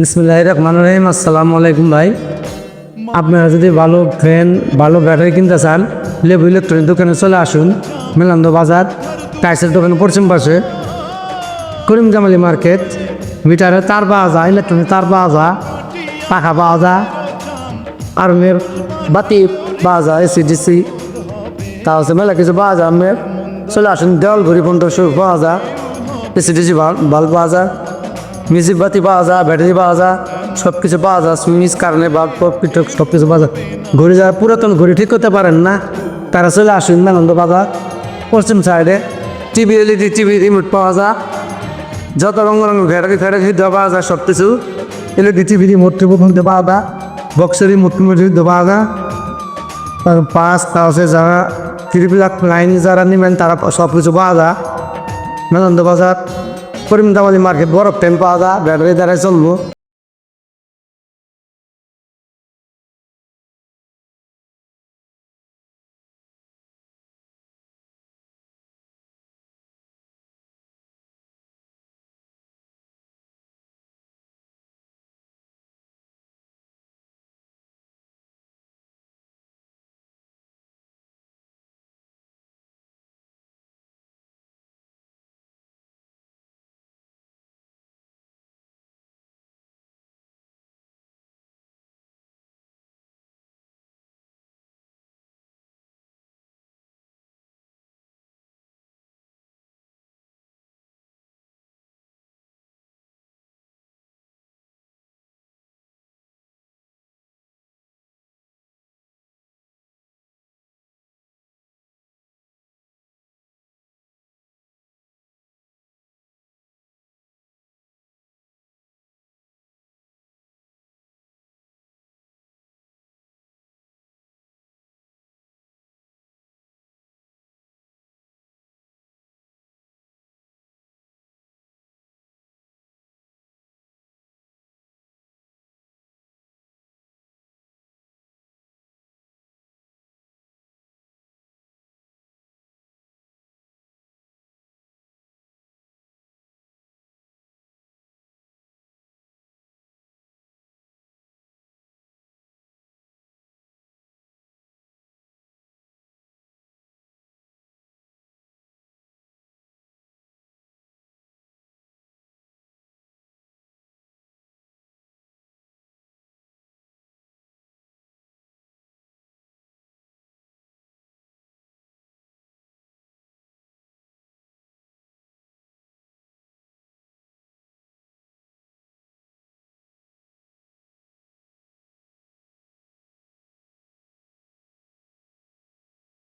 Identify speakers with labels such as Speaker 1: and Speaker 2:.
Speaker 1: বিসমুল্লাহ আসসালামু আলাইকুম ভাই। আপনারা যদি ভালো ফ্যান, ভালো ব্যাটারি কিনতে চান, লেবু ইলেকট্রনিক দোকানে চলে আসুন। মেলান্দ বাজার, টাইসের দোকানে পশ্চিম পাশে। করিম জামালি মার্কেট, মিটারে তার পাওয়া যায়, ইলেকট্রনিক তার পাওয়া যায়, পাখা পাওয়া যায়, আর্মের বাতি পাওয়া যায় এসিডিসি তা হচ্ছে মেলা কিছু পাওয়া যায় চলে আসুন দেওয়াল ঘড়ি পর্যন্ত পাওয়া যায় এসিডিসি বাল্ব পাওয়া যায়। মিউজিক বাতি পাওয়া যায় ব্যাটারি পাওয়া যায় সব কিছু পাওয়া যায় সুইচ, কারণে বাল্ব পিঠক সব কিছু পাওয়া যায় ঘড়ি যারা পুরাতন ঘড়ি ঠিক করতে পারেন না, তারা চলে আসুন মেনন্দ বাজার, পশ্চিম সাইডে টিভি এলইডি টিভি রিমোট পাওয়া যায়। যত রঙ রঙ ভ্যারাইটি দেওয়া পাওয়া যায় সব কিছু এলইডি টিভি রিমোট টিমোট মধ্যে পাওয়া যায়। বক্সের রিমোট দেওয়া পাওয়া যায়। পাঁচ তাহলে যারা ত্রিপুর লাইন যারা নেবেন, তারা সব কিছু পাওয়া যায়। মেনন্দ বাজার। করিমদাবালি মার্কেট বরফ ট্রেন পাওয়া যায় ব্যাটারি দ্বারাই চলবো।